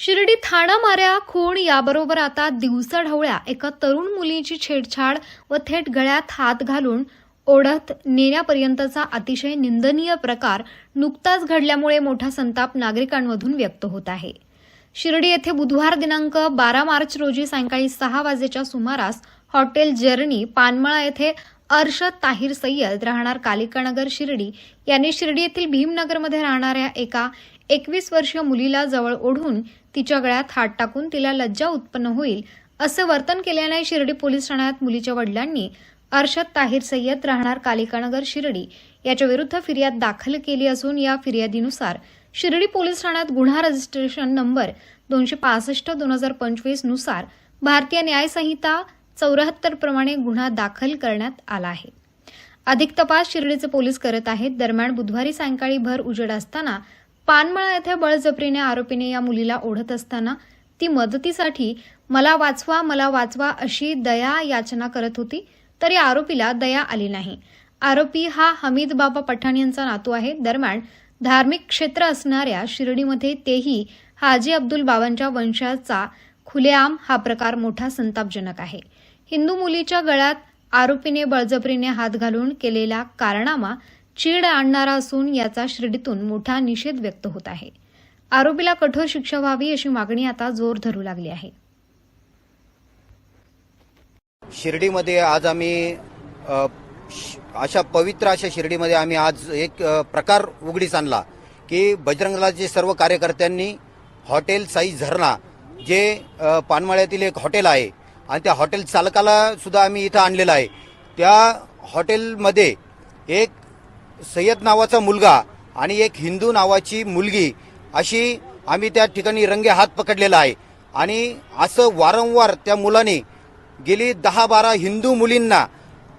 शिर्डी ठाणा माऱ्या खूण याबरोबर आता दिवसाढवळ्या एका तरुण मुलीची छेडछाड व थेट गळ्यात हात घालून ओढत नेण्यापर्यंतचा अतिशय निंदनीय प्रकार नुकताच घडल्यामुळे मोठा संताप नागरिकांमधून व्यक्त होत आहे. शिर्डी येथे बुधवार दिनांक बारा मार्च रोजी सायंकाळी सहा वाजेच्या सुमारास हॉटेल जर्नी पानमळा येथे अर्शद ताहिर सय्यद राहणार कालिकानगर शिर्डी यांनी शिर्डी येथील भीमनगरमध्ये राहणाऱ्या एका एकवीस वर्षीय मुलीला जवळ ओढून तिच्या गळ्यात हात टाकून तिला लज्जा उत्पन्न होईल असं वर्तन केल्याने शिर्डी पोलीस ठाण्यात मुलीच्या वडिलांनी अर्शद ताहिर सय्यद राहणार कालिकानगर शिर्डी याच्या विरुद्ध फिर्याद दाखल केली असून या फिर्यादीनुसार शिर्डी पोलीस ठाण्यात गुन्हा रजिस्ट्रेशन नंबर दोनशे पासष्ट दोन हजार पंचवीसनुसार भारतीय न्यायसंहिता चौऱ्याहत्तर प्रमाणे गुन्हा दाखल करण्यात आला आहे. अधिक तपास शिर्डीचे पोलीस करत आहेत. दरम्यान बुधवारी सायंकाळी भर उजेड असताना पानमळा येथे बळजबरीने आरोपीने या मुलीला ओढत असताना ती मदतीसाठी मला वाचवा मला वाचवा अशी दया याचना करत होती तरी आरोपीला दया आली नाही. आरोपी हा हमीद बाबा पठाण यांचा नातू आहे. दरम्यान धार्मिक क्षेत्र असणाऱ्या शिर्डीमध्ये तेही हाजी अब्दुल बाबांच्या वंशाचा खुलेआम हा प्रकार मोठा संतापजनक आहे. हिंदू मुलीच्या गळ्यात आरोपीने बळजबरीने हात घालून केलेला कारनामा चीड आणणारा असून याचा शिर्डीतून मोठा निषेध व्यक्त होत आहे. आरोपीला कठोर शिक्षा व्हावी अशी मागणी आता जोर धरू लागली आहे. शिर्डीमध्ये आज आम्ही अशा पवित्र अशा शिर्डीमध्ये आम्ही आज एक प्रकार उघडीस आणला की बजरंगलाचे सर्व कार्यकर्त्यांनी हॉटेल साई झरणा जे पानमाळ्यातील एक हॉटेल आहे आणि त्या हॉटेल चालकाला सुद्धा आम्ही इथं आणलेलं आहे. त्या हॉटेलमध्ये एक सय्यद नावाचा मुलगा आणि एक हिंदू नावाची मुलगी अशी आम्ही त्या ठिकाणी रंगे हात पकडलेला आहे. आणि असं वारंवार त्या मुलाने गेली दहा बारा हिंदू मुलींना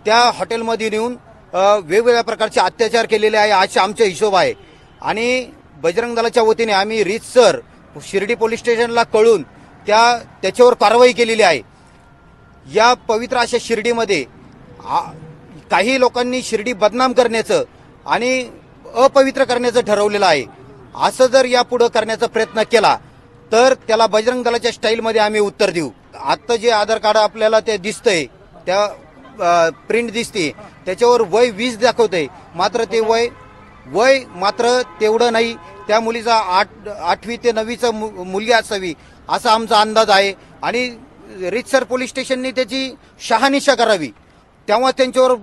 त्या हॉटेलमध्ये नेऊन वेगवेगळ्या प्रकारचे अत्याचार केलेले आहे असे आमचा हिशोब आहे. आणि बजरंग दलाच्या वतीने आम्ही रीतसर शिर्डी पोलीस स्टेशनला कळून त्या त्याच्यावर कारवाई केलेली आहे. या पवित्र अशा शिर्डीमध्ये काही लोकांनी शिर्डी बदनाम करण्याचं आणि अपवित्र करण्याचं ठरवलेलं आहे. असं जर यापुढे करण्याचा प्रयत्न केला तर त्याला बजरंग दलाच्या स्टाईलमध्ये आम्ही उत्तर देऊ. आत्ता जे आधार कार्ड आपल्याला ते दिसतंय त्या प्रिंट दिसते त्याच्यावर वय वीस दाखवतंय. मात्र ते वय वय मात्र तेवढं नाही. त्या मुलीचा आठ आठवी ते नववीचा मु- मुलगी असावी असा आमचा अंदाज आहे. आणि रितसर पोलीस स्टेशनने त्याची शहानिशा करावी. तेव्हा त्यांच्यावर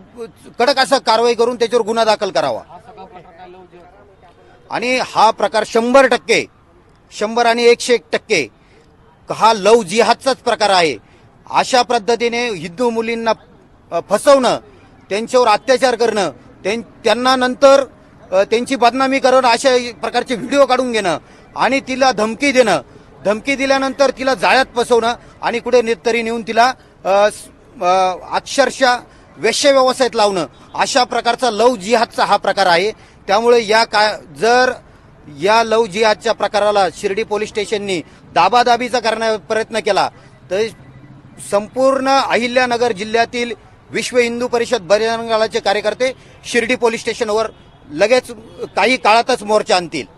कडक असा कारवाई करून त्याच्यावर गुन्हा दाखल करावा. आणि हा प्रकार शंभर टक्के शंभर आणि एकशे एक टक्के हा लव जिहादचाच प्रकार आहे. अशा पद्धतीने हिंदू मुलींना फसवणं त्यांच्यावर अत्याचार करणं त्यां- त्यांना नंतर त्यांची बदनामी करणं अशा प्रकारचे व्हिडिओ काढून घेणं आणि तिला धमकी देणं. धमकी दिल्यानंतर तिला जाळ्यात फसवणं आणि कुठे तरी नेऊन तिला अक्षरशः वेश्य व्यवसायात लावणं. अशा प्रकारचा लव जिहादचा हा प्रकार आहे. त्यामुळे या का जर या लव जिहादच्या प्रकाराला शिर्डी पोलीस स्टेशननी दाबादाबीचा करण्याचा प्रयत्न केला तर संपूर्ण अहिल्यानगर जिल्ह्यातील विश्व हिंदू परिषद बजरंगालाचे कार्यकर्ते शिर्डी पोलीस स्टेशनवर लगेच काही काळातच मोर्चा आणतील.